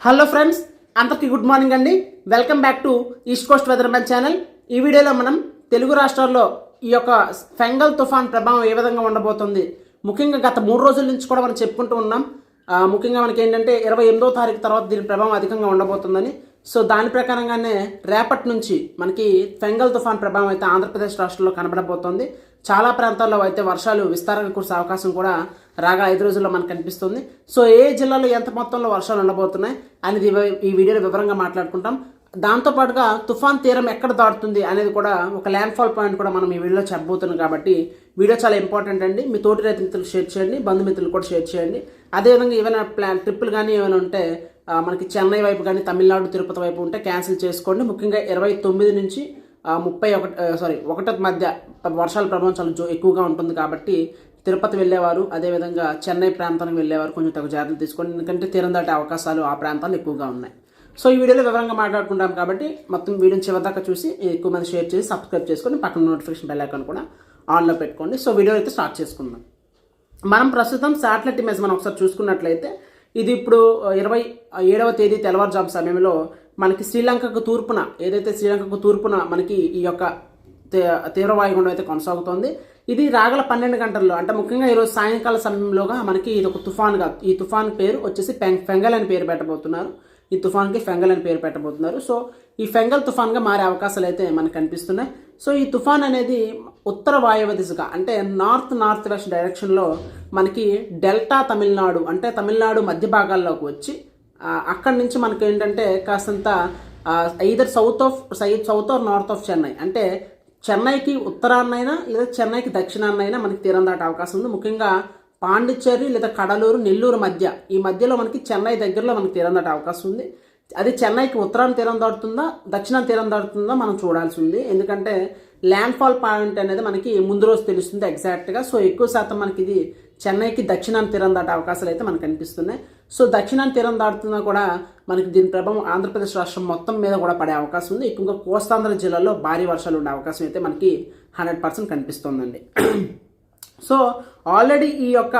Hello friends అందరికీ good morning అండి. Welcome back to east coast weather man channel. ఈ వీడియోలో మనం తెలుగు రాష్ట్రాల్లో ఈ యొక్క ఫెంగల్ తుఫాన్ ప్రభావం ఏ విధంగా ఉండబోతుంది? ముఖ్యంగా గత మూడు రోజుల నుంచి కూడా మనం చెప్పుకుంటూ ఉన్నాం. ముఖ్యంగా మనకి ఏంటంటే ఇరవై ఎనిమిదో తారీఖు తర్వాత దీని ప్రభావం అధికంగా ఉండబోతుందని. సో దాని ప్రకారంగానే రేపటి నుంచి మనకి ఫెంగల్ తుఫాన్ ప్రభావం అయితే ఆంధ్రప్రదేశ్ రాష్ట్రంలో కనబడబోతోంది. చాలా ప్రాంతాల్లో అయితే వర్షాలు విస్తారంగా కురిసే అవకాశం కూడా రాగా ఐదు రోజుల్లో మనకు కనిపిస్తుంది. సో ఏ జిల్లాలో ఎంత మొత్తంలో వర్షాలు ఉండబోతున్నాయి అనేది ఈ వీడియోలో వివరంగా మాట్లాడుకుంటాం. దాంతోపాటుగా తుఫాన్ తీరం ఎక్కడ దాటుతుంది అనేది కూడా ఒక ల్యాండ్ఫాల్ పాయింట్ కూడా మనం ఈ వీడియోలో చెప్పబోతున్నాం కాబట్టి వీడియో చాలా ఇంపార్టెంట్ అండి. మీ తోటి రైతు మిత్రులు షేర్ చేయండి బంధుమిత్రులు కూడా షేర్ చేయండి. అదేవిధంగా ఏమైనా ప్లాన్ ట్రిప్పులు కానీ ఏమైనా ఉంటే మనకి చెన్నై వైపు కానీ తమిళనాడు తిరుపతి వైపు ఉంటే క్యాన్సిల్ చేసుకోండి. ముఖ్యంగా ఇరవై తొమ్మిది నుంచి ముప్పై ఒకటి సారీ ఒకటి మధ్య వర్షాల ప్రభావం చాలా జో- ఎక్కువగా ఉంటుంది కాబట్టి తిరుపతి వెళ్ళేవారు అదేవిధంగా చెన్నై ప్రాంతానికి వెళ్ళేవారు కొంచెం తగు జాగ్రత్తలు తీసుకోండి. ఎందుకంటే తీరం దాటే అవకాశాలు ఆ ప్రాంతాలు ఎక్కువగా ఉన్నాయి. సో ఈ వీడియోలో వివరంగా మాట్లాడుకుంటాం కాబట్టి మొత్తం వీడియోని చివరిదాకా చూసి ఎక్కువ మంది షేర్ చేసి సబ్స్క్రైబ్ చేసుకొని పక్కన నోటిఫికేషన్ బెల్ ఐకాన్ కూడా ఆన్లో పెట్టుకోండి. సో వీడియో అయితే స్టార్ట్ చేసుకుందాం. మనం ప్రస్తుతం శాటిలైట్ ఇమేజ్ మనం ఒకసారి చూసుకున్నట్లయితే ఇది ఇప్పుడు ఇరవై ఏడవ తేదీ తెల్లవారుజాము సమయంలో మనకి శ్రీలంకకు తూర్పున ఏదైతే శ్రీలంకకు తూర్పున మనకి ఈ యొక్క తీవ్ర వాయుగుండం అయితే కొనసాగుతోంది. ఇది రాగల పన్నెండు గంటల్లో అంటే ముఖ్యంగా ఈరోజు సాయంకాల సమయంలోగా మనకి ఇది ఒక తుఫాన్గా ఈ తుఫాన్ పేరు వచ్చేసి పెంగ్ ఫెంగల్ అని పేరు పెట్టబోతున్నారు. ఈ తుఫాన్కి ఫెంగల్ అని పేరు పెట్టబోతున్నారు. సో ఈ ఫెంగల్ తుఫాన్గా మారే అవకాశాలు అయితే మనకు కనిపిస్తున్నాయి. సో ఈ తుఫాన్ అనేది ఉత్తర వాయువ్య దిశగా అంటే నార్త్ నార్త్ వెస్ట్ డైరెక్షన్లో మనకి డెల్టా తమిళనాడు అంటే తమిళనాడు మధ్య భాగాల్లోకి వచ్చి అక్కడి నుంచి మనకి ఏంటంటే కాస్తంత either south of south or north of Chennai అంటే చెన్నైకి ఉత్తరాన్నైనా లేదా చెన్నైకి దక్షిణాన్నైనా మనకి తీరం దాటే అవకాశం ఉంది. ముఖ్యంగా పాండిచ్చేరి లేదా కడలూరు నెల్లూరు మధ్య. ఈ మధ్యలో మనకి చెన్నై దగ్గరలో మనకి తీరం దాటే అవకాశం ఉంది. అది చెన్నైకి ఉత్తరాన్ని తీరం దాటుతుందా దక్షిణాన్ని తీరం దాటుతుందా మనం చూడాల్సి ఉంది. ఎందుకంటే ల్యాండ్ఫాల్ పాయింట్ అనేది మనకి ముందు రోజు తెలుస్తుంది ఎగ్జాక్ట్గా సో ఎక్కువ శాతం మనకి ఇది చెన్నైకి దక్షిణాన్ని తీరం దాటే అవకాశాలు అయితే మనకు కనిపిస్తున్నాయి. సో దక్షిణాన్ని తీరం దాటుతున్నా కూడా మనకి దీని ప్రభావం ఆంధ్రప్రదేశ్ రాష్ట్రం మొత్తం మీద కూడా పడే అవకాశం ఉంది. ఎక్కువగా కోస్తాంధ్ర జిల్లాలో భారీ వర్షాలు ఉండే అవకాశం అయితే మనకి హండ్రెడ్ పర్సెంట్ కనిపిస్తోందండి. సో ఆల్రెడీ ఈ యొక్క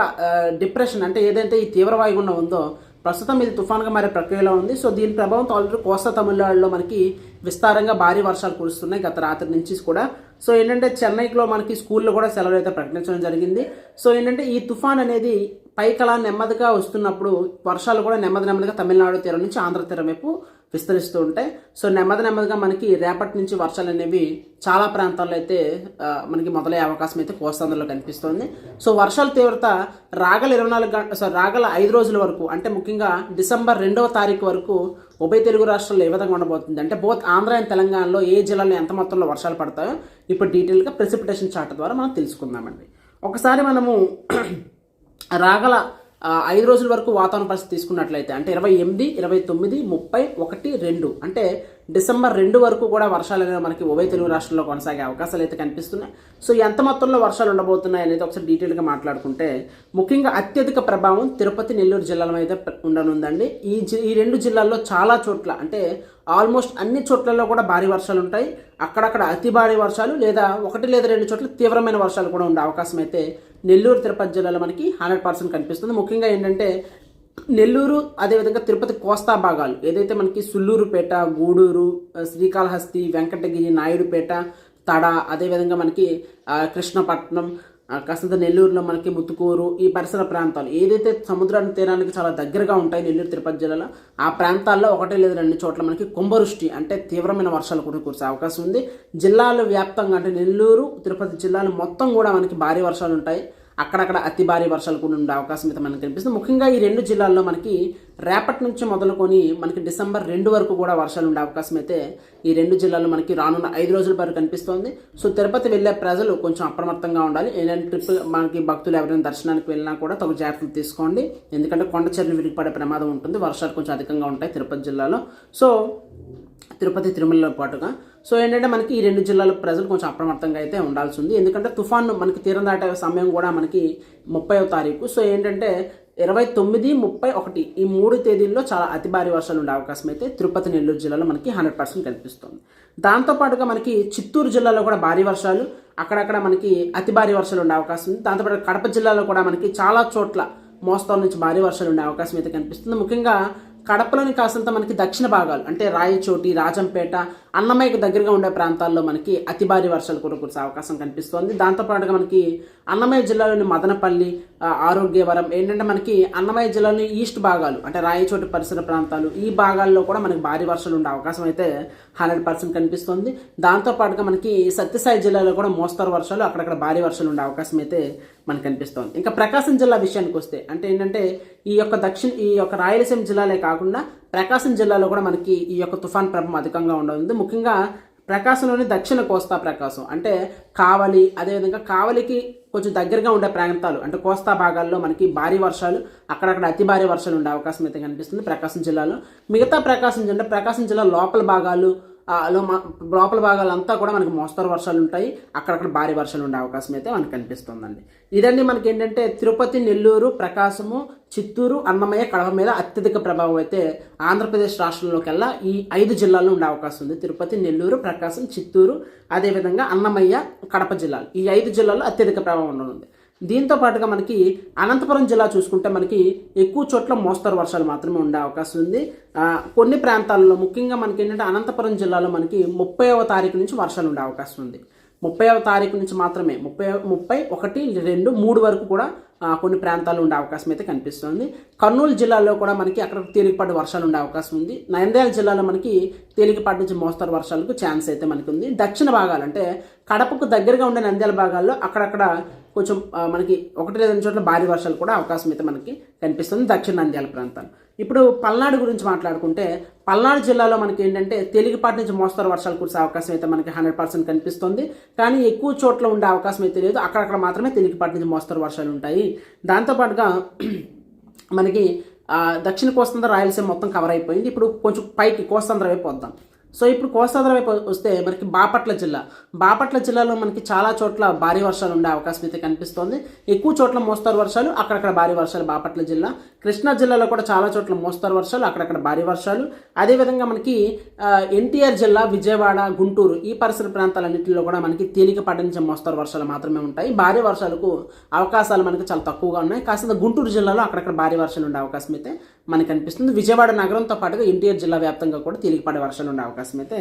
డిప్రెషన్ అంటే ఏదైతే ఈ తీవ్ర వాయుగుండం ఉందో ప్రస్తుతం ఇది తుఫాన్గా మారే ప్రక్రియలో ఉంది. సో దీని ప్రభావంతో ఆల్రెడీ కోస్తా తమిళనాడులో మనకి విస్తారంగా భారీ వర్షాలు కురుస్తున్నాయి గత రాత్రి నుంచి కూడా. సో ఏంటంటే చెన్నైలో మనకి స్కూల్లో కూడా సెలవులు అయితే ప్రకటించడం జరిగింది. సో ఏంటంటే ఈ తుఫాన్ అనేది పైకి అలా నెమ్మదిగా వస్తున్నప్పుడు వర్షాలు కూడా నెమ్మది నెమ్మదిగా తమిళనాడు తీరం నుంచి ఆంధ్ర తీరం వైపు విస్తరిస్తూ ఉంటాయి. సో నెమ్మది నెమ్మదిగా మనకి రేపటి నుంచి వర్షాలు అనేవి చాలా ప్రాంతాల్లో అయితే మనకి మొదలయ్యే అవకాశం అయితే కోస్తాంధ్రలో కనిపిస్తోంది. సో వర్షాల తీవ్రత రాగల ఇరవై నాలుగు గంట సారీ రాగల ఐదు రోజుల వరకు అంటే ముఖ్యంగా డిసెంబర్ రెండవ తారీఖు వరకు ఉభయ తెలుగు రాష్ట్రాల్లో ఏ విధంగా ఉండబోతుంది అంటే బోత్ ఆంధ్ర అండ్ తెలంగాణలో ఏ జిల్లాలో ఎంత మొత్తంలో వర్షాలు పడతాయో ఇప్పుడు డీటెయిల్గా ప్రెసిపిటేషన్ చార్ట్ ద్వారా మనం తెలుసుకుందామండి. ఒకసారి మనము రాగల ఐదు రోజుల వరకు వాతావరణ పరిస్థితి తీసుకున్నట్లయితే అంటే ఇరవై ఎనిమిది ఇరవై తొమ్మిది ముప్పై ఒకటి రెండు. అంటే డిసెంబర్ రెండు వరకు కూడా వర్షాలు అనేవి మనకి ఉభయ తెలుగు రాష్ట్రంలో కొనసాగే అవకాశాలు అయితే కనిపిస్తున్నాయి. సో ఎంత మొత్తంలో వర్షాలు ఉండబోతున్నాయి అనేది ఒకసారి డీటెయిల్గా మాట్లాడుకుంటే ముఖ్యంగా అత్యధిక ప్రభావం తిరుపతి నెల్లూరు జిల్లాలో మీద ఉండనుందండి. ఈ జి- ఈ రెండు జిల్లాల్లో చాలా చోట్ల అంటే ఆల్మోస్ట్ అన్ని చోట్లలో కూడా భారీ వర్షాలు ఉంటాయి. అక్కడక్కడ అతి భారీ వర్షాలు లేదా ఒకటి లేదా రెండు చోట్ల తీవ్రమైన వర్షాలు కూడా ఉండే అవకాశం అయితే నెల్లూరు తిరుపతి జిల్లాలో మనకి హండ్రెడ్ పర్సెంట్ కనిపిస్తుంది. ముఖ్యంగా ఏంటంటే నెల్లూరు అదేవిధంగా తిరుపతి కోస్తా భాగాలు. ఏదైతే మనకి సుల్లూరుపేట గూడూరు శ్రీకాళహస్తి వెంకటగిరి నాయుడుపేట తడ అదేవిధంగా మనకి కృష్ణపట్నం కాస్తంత నెల్లూరులో మనకి ముత్తుకూరు ఈ పరిసర ప్రాంతాలు ఏదైతే సముద్రానికి తీరానికి చాలా దగ్గరగా ఉంటాయి నెల్లూరు తిరుపతి జిల్లాలో ఆ ప్రాంతాల్లో ఒకటే లేదు రెండు చోట్ల మనకి కుంభవృష్టి అంటే తీవ్రమైన వర్షాలు కూడా కురిసే అవకాశం ఉంది. జిల్లాల వ్యాప్తంగా అంటే నెల్లూరు తిరుపతి జిల్లాలు మొత్తం కూడా మనకి భారీ వర్షాలు ఉంటాయి. అక్కడక్కడ అతి భారీ వర్షాలు కూడా ఉండే అవకాశం అయితే మనకు కనిపిస్తుంది. ముఖ్యంగా ఈ రెండు జిల్లాల్లో మనకి రేపటి నుంచి మొదలుకొని మనకి డిసెంబర్ రెండు వరకు కూడా వర్షాలు ఉండే అవకాశం అయితే ఈ రెండు జిల్లాల్లో మనకి రానున్న ఐదు రోజుల వరకు కనిపిస్తోంది. సో తిరుపతి వెళ్ళే ప్రజలు కొంచెం అప్రమత్తంగా ఉండాలి. ఏదైనా ట్రిప్ మనకి భక్తులు ఎవరైనా దర్శనానికి వెళ్ళినా కూడా తగు జాగ్రత్తలు తీసుకోండి. ఎందుకంటే కొండ చర్యలు విరిగిపడే ప్రమాదం ఉంటుంది. వర్షాలు కొంచెం అధికంగా ఉంటాయి తిరుపతి జిల్లాలో. సో తిరుపతి తిరుమలలో పాటుగా సో ఏంటంటే మనకి ఈ రెండు జిల్లాల ప్రజలు కొంచెం అప్రమత్తంగా అయితే ఉండాల్సి ఉంది ఎందుకంటే తుఫాను మనకి తీరం దాటే సమయం కూడా మనకి ముప్పైవ తారీఖు. సో ఏంటంటే ఇరవై తొమ్మిది ముప్పై ఒకటి ఈ మూడు తేదీల్లో చాలా అతి భారీ వర్షాలు ఉండే అవకాశం అయితే తిరుపతి నెల్లూరు జిల్లాలో మనకి హండ్రెడ్ పర్సెంట్ కనిపిస్తుంది. దాంతోపాటుగా మనకి చిత్తూరు జిల్లాలో కూడా భారీ వర్షాలు అక్కడక్కడ మనకి అతి భారీ వర్షాలు ఉండే అవకాశం ఉంది. దాంతోపాటు కడప జిల్లాలో కూడా మనకి చాలా చోట్ల మోస్తరు నుంచి భారీ వర్షాలు ఉండే అవకాశం అయితే కనిపిస్తుంది. ముఖ్యంగా కడపలోని కాసంత మనకి దక్షిణ భాగాలు అంటే రాయచోటి రాజంపేట అన్నమయ్యకు దగ్గరగా ఉండే ప్రాంతాల్లో మనకి అతి భారీ వర్షాలు కూడా కురిసే అవకాశం కనిపిస్తోంది. దాంతోపాటుగా మనకి అన్నమయ్య జిల్లాలోని మదనపల్లి ఆరోగ్యవరం ఏంటంటే మనకి అన్నమయ్య జిల్లాలోని ఈస్ట్ భాగాలు అంటే రాయచోటి పరిసర ప్రాంతాలు ఈ భాగాల్లో కూడా మనకి భారీ వర్షాలు ఉండే అవకాశం అయితే హండ్రెడ్ పర్సెంట్ కనిపిస్తుంది. దాంతోపాటుగా మనకి సత్యసాయి జిల్లాలో కూడా మోస్తరు వర్షాలు అక్కడక్కడ భారీ వర్షాలు ఉండే అవకాశం అయితే మనకు కనిపిస్తోంది. ఇంకా ప్రకాశం జిల్లా విషయానికి వస్తే అంటే ఏంటంటే ఈ యొక్క దక్షిణ ఈ యొక్క రాయలసీమ జిల్లాలే కాకుండా ప్రకాశం జిల్లాలో కూడా మనకి ఈ యొక్క తుఫాన్ ప్రభావం అధికంగా ఉండదు ముఖ్యంగా ప్రకాశంలోని దక్షిణ కోస్తా ప్రకాశం. అంటే కావలి అదేవిధంగా కావలికి కొంచెం దగ్గరగా ఉండే ప్రాంతాలు. అంటే కోస్తా భాగాల్లో మనకి భారీ వర్షాలు అక్కడక్కడ అతి భారీ వర్షాలు ఉండే అవకాశం అయితే కనిపిస్తుంది ప్రకాశం జిల్లాలో. మిగతా ప్రకాశం జిల్లా ప్రకాశం జిల్లా లోపల భాగాలు లో లోపల భాగాలంతా కూడా మనకి మోస్తరు వర్షాలు ఉంటాయి. అక్కడక్కడ భారీ వర్షాలు ఉండే అవకాశం అయితే మనకు కనిపిస్తుందండి. ఇదండి మనకి ఏంటంటే తిరుపతి నెల్లూరు ప్రకాశము చిత్తూరు అన్నమయ్య కడప మీద అత్యధిక ప్రభావం అయితే ఆంధ్రప్రదేశ్ రాష్ట్రంలోకెల్లా ఈ ఐదు జిల్లాల్లో ఉండే అవకాశం ఉంది. తిరుపతి నెల్లూరు ప్రకాశం చిత్తూరు అదేవిధంగా అన్నమయ్య కడప జిల్లాలు. ఈ ఐదు జిల్లాల్లో అత్యధిక ప్రభావం ఉండనుంది. దీంతో పాటుగా మనకి అనంతపురం జిల్లా చూసుకుంటే మనకి ఎక్కువ చోట్ల మోస్తరు వర్షాలు మాత్రమే ఉండే అవకాశం ఉంది. కొన్ని ప్రాంతాల్లో ముఖ్యంగా మనకి ఏంటంటే అనంతపురం జిల్లాలో మనకి ముప్పైవ తారీఖు నుంచి వర్షాలు ఉండే అవకాశం ఉంది. ముప్పైవ తారీఖు నుంచి మాత్రమే ముప్పై ముప్పై ఒకటి రెండు మూడు వరకు కూడా కొన్ని ప్రాంతాలు ఉండే అవకాశం అయితే కనిపిస్తుంది. కర్నూలు జిల్లాలో కూడా మనకి అక్కడ తేలికపాటి వర్షాలు ఉండే అవకాశం ఉంది. నంద్యాల జిల్లాలో మనకి తేలికపాటి నుంచి మోస్తరు వర్షాలకు ఛాన్స్ అయితే మనకి ఉంది. దక్షిణ భాగాలు అంటే కడపకు దగ్గరగా ఉండే నంద్యాల భాగాల్లో అక్కడక్కడ కొంచెం మనకి ఒకటి రెండు చోట్ల భారీ వర్షాలు కూడా అవకాశం అయితే మనకి కనిపిస్తుంది దక్షిణ నంద్యాల ప్రాంతాలు ఇప్పుడు పల్నాడు గురించి మాట్లాడుకుంటే పల్నాడు జిల్లాలో మనకి ఏంటంటే తేలికపాటి నుంచి మోస్తరు వర్షాలు కురిసే అవకాశం అయితే మనకి హండ్రెడ్ పర్సెంట్ కనిపిస్తుంది. కానీ ఎక్కువ చోట్ల ఉండే అవకాశం అయితే లేదు. అక్కడక్కడ మాత్రమే తేలికపాటి నుంచి మోస్తరు వర్షాలు ఉంటాయి. దాంతోపాటుగా మనకి దక్షిణ కోస్తాంధ్ర రాయలసీమ మొత్తం కవర్ అయిపోయింది. ఇప్పుడు కొంచెం పైకి కోస్తాంధ్ర వైపు వద్దాం. సో ఇప్పుడు కోస్తాంధ్ర వైపు వస్తే మనకి బాపట్ల జిల్లా. బాపట్ల జిల్లాలో మనకి చాలా చోట్ల భారీ వర్షాలు ఉండే అవకాశం అయితే కనిపిస్తోంది. ఎక్కువ చోట్ల మోస్తరు వర్షాలు అక్కడక్కడ భారీ వర్షాలు బాపట్ల జిల్లా. కృష్ణా జిల్లాలో కూడా చాలా చోట్ల మోస్తరు వర్షాలు అక్కడక్కడ భారీ వర్షాలు. అదేవిధంగా మనకి ఎన్టీఆర్ జిల్లా విజయవాడ గుంటూరు ఈ పరిసర ప్రాంతాలన్నింటిలో కూడా మనకి తేలిక పడించే మోస్తరు వర్షాలు మాత్రమే ఉంటాయి. భారీ వర్షాలకు అవకాశాలు మనకి చాలా తక్కువగా ఉన్నాయి. కాస్త గుంటూరు జిల్లాలో అక్కడక్కడ భారీ వర్షాలు ఉండే అవకాశం అయితే మనకి కనిపిస్తుంది విజయవాడ నగరంతో పాటుగా ఎన్టీఆర్ జిల్లా వ్యాప్తంగా కూడా తేలికపాటి వర్షాలు ఉండే అవకాశం అయితే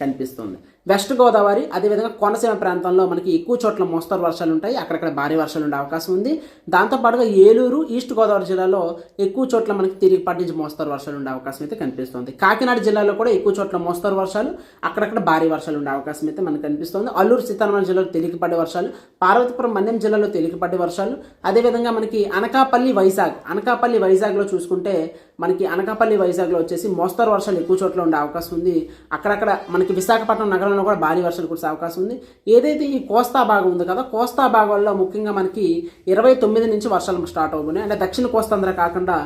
కనిపిస్తుంది. వెస్ట్ గోదావరి అదేవిధంగా కోనసీమ ప్రాంతంలో మనకి ఎక్కువ చోట్ల మోస్తరు వర్షాలు ఉంటాయి. అక్కడక్కడ భారీ వర్షాలు ఉండే అవకాశం ఉంది. దాంతోపాటుగా ఏలూరు ఈస్ట్ గోదావరి జిల్లాలో ఎక్కువ చోట్ల మనకి తిరిగిపాటి నుంచి మోస్తరు వర్షాలు ఉండే అవకాశం అయితే కనిపిస్తుంది. కాకినాడ జిల్లాలో కూడా ఎక్కువ చోట్ల మోస్తరు వర్షాలు అక్కడక్కడ భారీ వర్షాలు ఉండే అవకాశం అయితే మనకు కనిపిస్తుంది. అల్లూరు సీతారామరాజు జిల్లాలో తేలికపాటి వర్షాలు పార్వతీపురం మన్యం జిల్లాలో తేలికపాటి వర్షాలు అదేవిధంగా మనకి అనకాపల్లి వైజాగ్. అనకాపల్లి వైజాగ్లో చూసుకుంటే మనకి అనకాపల్లి వైజాగ్లో వచ్చేసి మోస్తరు వర్షాలు ఎక్కువ చోట్ల ఉండే అవకాశం ఉంది. అక్కడక్కడ మనకి విశాఖపట్నం నగరంలో కూడా భారీ వర్షాలు కురిసే అవకాశం ఉంది. ఏదైతే ఈ కోస్తా భాగం ఉంది కదా కోస్తా భాగంలో ముఖ్యంగా మనకి ఇరవై తొమ్మిది నుంచి వర్షాలు స్టార్ట్ అవుతున్నాయి. అంటే దక్షిణ కోస్తాంధ్ర కాకుండా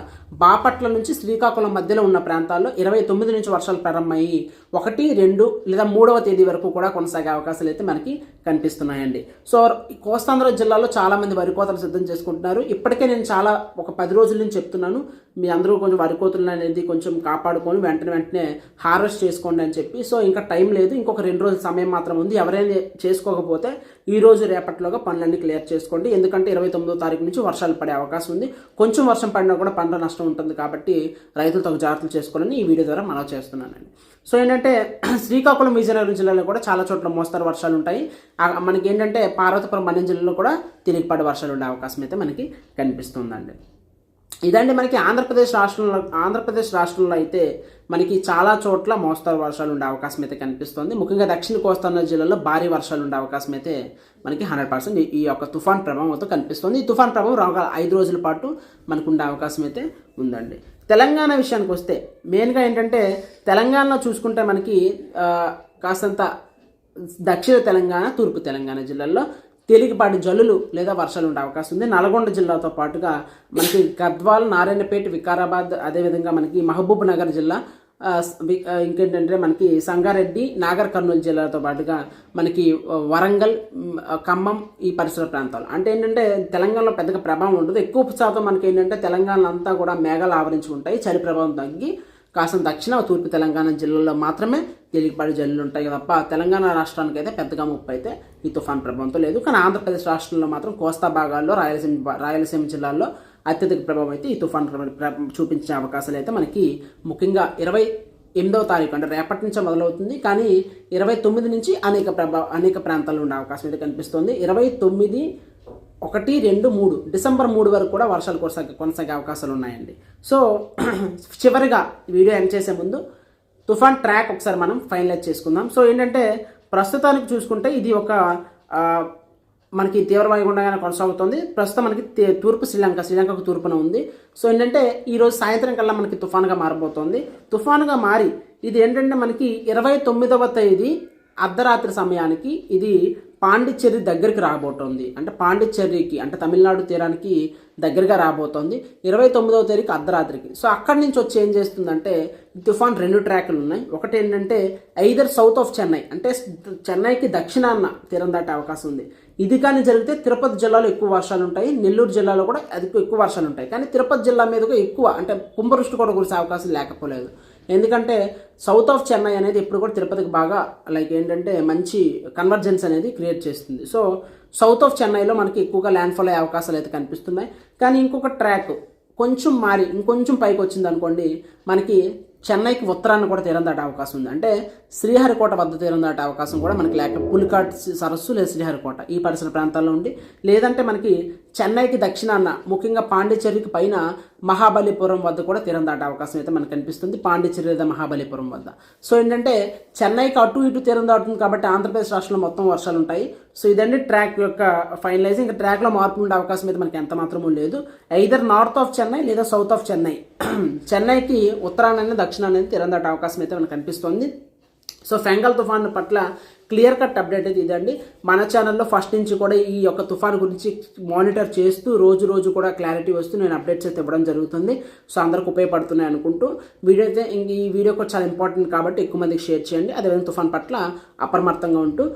బాపట్ల నుంచి శ్రీకాకుళం మధ్యలో ఉన్న ప్రాంతాల్లో ఇరవై తొమ్మిది నుంచి వర్షాలు ప్రారంభమయ్యి ఒకటి రెండు లేదా మూడవ తేదీ వరకు కూడా కొనసాగే అవకాశాలు అయితే మనకి కనిపిస్తున్నాయండి. సో ఈ కోస్తాంధ్ర జిల్లాలో చాలామంది వరి కోతలు సిద్ధం చేసుకుంటున్నారు. ఇప్పటికే నేను చాలా ఒక పది రోజుల నుంచి చెప్తున్నాను. మీ అందరూ కొంచెం వరి కోతలు అనేది కొంచెం కాపాడుకొని వెంటనే వెంటనే హార్వెస్ట్ చేసుకోండి అని చెప్పి. సో ఇంకా టైం లేదు. ఇంకొక రెండు రోజుల సమయం మాత్రం ఉంది. ఎవరైనా చేసుకోకపోతే ఈ రోజు రేపట్లోగా పనులన్నీ క్లియర్ చేసుకోండి. ఎందుకంటే ఇరవై తొమ్మిదో తారీఖు నుంచి వర్షాలు పడే అవకాశం ఉంది. కొంచెం వర్షం పడినా కూడా పంట నష్టం ఉంటుంది కాబట్టి రైతులు తగు జాగ్రత్తలు చేసుకోవాలని ఈ వీడియో ద్వారా మనం చేస్తున్నానండి. సో ఏంటంటే శ్రీకాకుళం విజయనగరం జిల్లాలో కూడా చాలా చోట్ల మోస్తరు వర్షాలు ఉంటాయి. మనకి ఏంటంటే పార్వతీపురం మన్యం జిల్లాలో కూడా తేలికపాటి వర్షాలు ఉండే అవకాశం అయితే మనకి కనిపిస్తుందండి. ఇదండి మనకి ఆంధ్రప్రదేశ్ రాష్ట్రంలో ఆంధ్రప్రదేశ్ రాష్ట్రంలో అయితే మనకి చాలా చోట్ల మోస్తరు వర్షాలు ఉండే అవకాశం అయితే కనిపిస్తుంది. ముఖ్యంగా దక్షిణ కోస్తాంధ్ర జిల్లాలో భారీ వర్షాలు ఉండే అవకాశం అయితే మనకి హండ్రెడ్ పర్సెంట్ ఈ యొక్క తుఫాన్ ప్రభావంతో కనిపిస్తుంది. ఈ తుఫాన్ ప్రభావం రాగా ఐదు రోజుల పాటు మనకు ఉండే అవకాశం అయితే ఉందండి. తెలంగాణ విషయానికి వస్తే మెయిన్గా ఏంటంటే తెలంగాణలో చూసుకుంటే మనకి కాస్తంత దక్షిణ తెలంగాణ తూర్పు తెలంగాణ జిల్లాల్లో తేలికపాటి జల్లులు లేదా వర్షాలు ఉండే అవకాశం ఉంది. నల్గొండ జిల్లాతో పాటుగా మనకి గద్వాల్ నారాయణపేట వికారాబాద్ అదేవిధంగా మనకి మహబూబ్ నగర్ జిల్లా ఇంకేంటంటే మనకి సంగారెడ్డి నాగర్ కర్నూలు జిల్లాతో పాటుగా మనకి వరంగల్ ఖమ్మం ఈ పరిసర ప్రాంతాలు. అంటే ఏంటంటే తెలంగాణలో పెద్దగా ప్రభావం ఉండదు. ఎక్కువ శాతం మనకి ఏంటంటే తెలంగాణ అంతా కూడా మేఘాలు ఆవరించి ఉంటాయి. చలి ప్రభావం తగ్గి కాస్త దక్షిణ తూర్పు తెలంగాణ జిల్లాల్లో మాత్రమే తేలికపాటి జల్లులు ఉంటాయి తప్ప తెలంగాణ రాష్ట్రానికి అయితే పెద్దగా ముప్పు అయితే ఈ తుఫాన్ ప్రభావంతో లేదు. కానీ ఆంధ్రప్రదేశ్ రాష్ట్రంలో మాత్రం కోస్తా భాగాల్లో రాయలసీమ రాయలసీమ జిల్లాల్లో అత్యధిక ప్రభావం అయితే ఈ తుఫాన్ చూపించే అవకాశాలు అయితే మనకి ముఖ్యంగా ఇరవై ఎనిమిదవ తారీఖు అంటే రేపటి నుంచే మొదలవుతుంది. కానీ ఇరవై తొమ్మిది నుంచి అనేక ప్రభావ అనేక ప్రాంతాల్లో ఉండే అవకాశం అయితే కనిపిస్తుంది. ఇరవై తొమ్మిది ఒకటి రెండు మూడు. డిసెంబర్ మూడు వరకు కూడా వర్షాలు కొనసాగే కొనసాగే అవకాశాలు ఉన్నాయండి. సో చివరిగా ఈ వీడియో ఎండ్ చేసే ముందు తుఫాన్ ట్రాక్ ఒకసారి మనం ఫైనలైజ్ చేసుకుందాం. సో ఏంటంటే ప్రస్తుతానికి చూసుకుంటే ఇది ఒక మనకి తీవ్ర వాయుగుండంగానే కొనసాగుతుంది. ప్రస్తుతం మనకి తే- తూర్పు శ్రీలంక శ్రీలంకకు తూర్పున ఉంది. సో ఏంటంటే ఈరోజు సాయంత్రం కల్లా మనకి తుఫాన్గా మారబోతోంది. తుఫాన్గా మారి ఇది ఏంటంటే మనకి ఇరవై తొమ్మిదవ తేదీ అర్ధరాత్రి సమయానికి ఇది పాండిచ్చేరి దగ్గరికి రాబోతోంది. అంటే పాండిచ్చేరికి అంటే తమిళనాడు తీరానికి దగ్గరగా రాబోతోంది. ఇరవై తొమ్మిదవ తేదీకి అర్ధరాత్రికి. సో అక్కడి నుంచి వచ్చి ఏం చేస్తుందంటే తుఫాన్ రెండు ట్రాక్లు ఉన్నాయి. ఒకటి ఏంటంటే ఐదర్ సౌత్ ఆఫ్ చెన్నై అంటే చెన్నైకి దక్షిణాన్న తీరం దాటే అవకాశం ఉంది. ఇది కానీ జరిగితే తిరుపతి జిల్లాలో ఎక్కువ వర్షాలు ఉంటాయి. నెల్లూరు జిల్లాలో కూడా అది ఎక్కువ వర్షాలు ఉంటాయి. కానీ తిరుపతి జిల్లా మీదకు ఎక్కువ అంటే కుంభవృష్టి కూడా కురిసే అవకాశం లేకపోలేదు. ఎందుకంటే సౌత్ ఆఫ్ చెన్నై అనేది ఇప్పుడు కూడా తిరుపతికి బాగా లైక్ ఏంటంటే మంచి కన్వర్జెన్స్ అనేది క్రియేట్ చేస్తుంది. సో సౌత్ ఆఫ్ చెన్నైలో మనకి ఎక్కువగా ల్యాండ్ఫాల్ అయ్యే అవకాశాలు అయితే కనిపిస్తున్నాయి. కానీ ఇంకొక ట్రాక్ కొంచెం మారి ఇంకొంచెం పైకి వచ్చింది అనుకోండి మనకి చెన్నైకి ఉత్తరాన్ని కూడా తీరం దాటే అవకాశం ఉంది. అంటే శ్రీహరికోట వద్ద తీరం దాటే అవకాశం కూడా మనకి లేక పులికాట్ సరస్సు లేదా శ్రీహరికోట ఈ పరిసర ప్రాంతాల్లో ఉండి లేదంటే మనకి చెన్నైకి దక్షిణాన ముఖ్యంగా పాండిచ్చేరికి పైన మహాబలిపురం వద్ద కూడా తీరం దాటే అవకాశం అయితే మనకు కనిపిస్తుంది. పాండిచ్చేరి లేదా మహాబలిపురం వద్ద. సో ఏంటంటే చెన్నైకి అటు ఇటు తీరం దాటుతుంది కాబట్టి ఆంధ్రప్రదేశ్ రాష్ట్రంలో మొత్తం వర్షాలు ఉంటాయి సో ఇదండి ట్రాక్ యొక్క ఫైనలైజ్ ఇంకా ట్రాక్లో మార్పు ఉండే అవకాశం అయితే మనకి ఎంత మాత్రమూ లేదు. ఐదర్ నార్త్ ఆఫ్ చెన్నై లేదా సౌత్ ఆఫ్ చెన్నై చెన్నైకి ఉత్తరాన్ని దక్షిణాన్ని తీరం దాటే అవకాశం అయితే మనకు కనిపిస్తుంది. సో ఫెంగల్ తుఫాన్ పట్ల క్లియర్ కట్ అప్డేట్ అయితే ఇదండి. మన ఛానల్లో ఫస్ట్ నుంచి కూడా ఈ యొక్క తుఫాన్ గురించి మానిటర్ చేస్తూ రోజు రోజు కూడా క్లారిటీ వస్తూ నేను అప్డేట్స్ అయితే ఇవ్వడం జరుగుతుంది. సో అందరికి ఉపయోగపడుతున్నాయి అనుకుంటూ వీడియో అయితే ఈ వీడియో కూడా చాలా ఇంపార్టెంట్ కాబట్టి ఎక్కువ మందికి షేర్ చేయండి. అదేవిధంగా తుఫాన్ పట్ల అప్రమత్తంగా ఉంటూ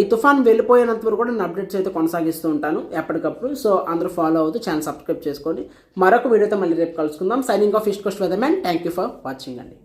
ఈ తుఫాన్ వెళ్ళిపోయినంత వరకు కూడా నేను అప్డేట్స్ అయితే కొనసాగిస్తూ ఉంటాను ఎప్పటికప్పుడు. సో అందరూ ఫాలో అవుతూ ఛానల్ సబ్స్క్రైబ్ చేసుకోండి. మరొక వీడియోతో మళ్ళీ రేపు కలుసుకుందాం. Signing off east coast weather man thank you for watching అండి.